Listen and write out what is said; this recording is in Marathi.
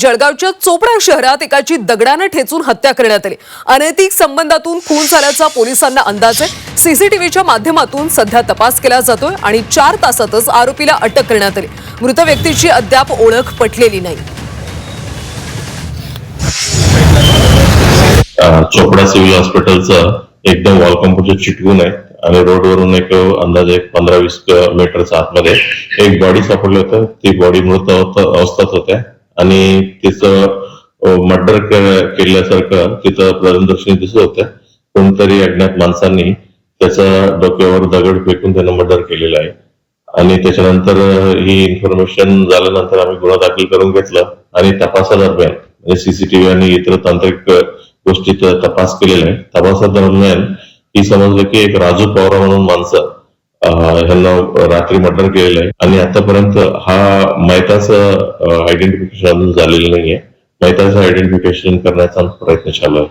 जळगावच्या चोपडा शहरात एकाची दगडानं ठेचून हत्या करण्यात आली. अनैतिक संबंधातून खून झाल्याचा पोलिसांना अंदाज आहे. सीसीटीव्हीच्या माध्यमातून सध्या तपास केला जातोय आणि चार तासातच आरोपीला अटक करण्यात आली. मृत व्यक्तीची अद्याप ओळख पटलेली नाही. चोपडा सिव्हिल हॉस्पिटलचं एकदम वॉल कंपाऊंडचे चिटकून आहे आणि रोडवरून एक अंदाजे एक पंधरा वीस मीटरच्या आतमध्ये एक बॉडी सापडली होतं. ती बॉडी मृत अवस्थाच होत्या. आणि तिचं मर्डर केल्यासारखं तिचं प्रदर्शनी दिसत होत्या कोणतरी अज्ञात माणसांनी त्याच्या डोक्यावर दगड फेकून त्यानं मर्डर केलेलं आहे. आणि त्याच्यानंतर ही इन्फॉर्मेशन झाल्यानंतर आम्ही गुन्हा दाखल करून घेतला आणि तपासादरम्यान म्हणजे सीसीटीव्ही आणि इतर तांत्रिक गोष्टीत तपास केलेला आहे तपासादरम्यान ही समजलं की एक राजू पवार म्हणून माणसं ह्यांना रात्री मर्डर केलेलं आहे. आणि आतापर्यंत हा मैताचं आयडेंटिफिकेशन अजून झालेलं नाहीये. मैताचं आयडेंटिफिकेशन करण्याचा प्रयत्न चालू आहे.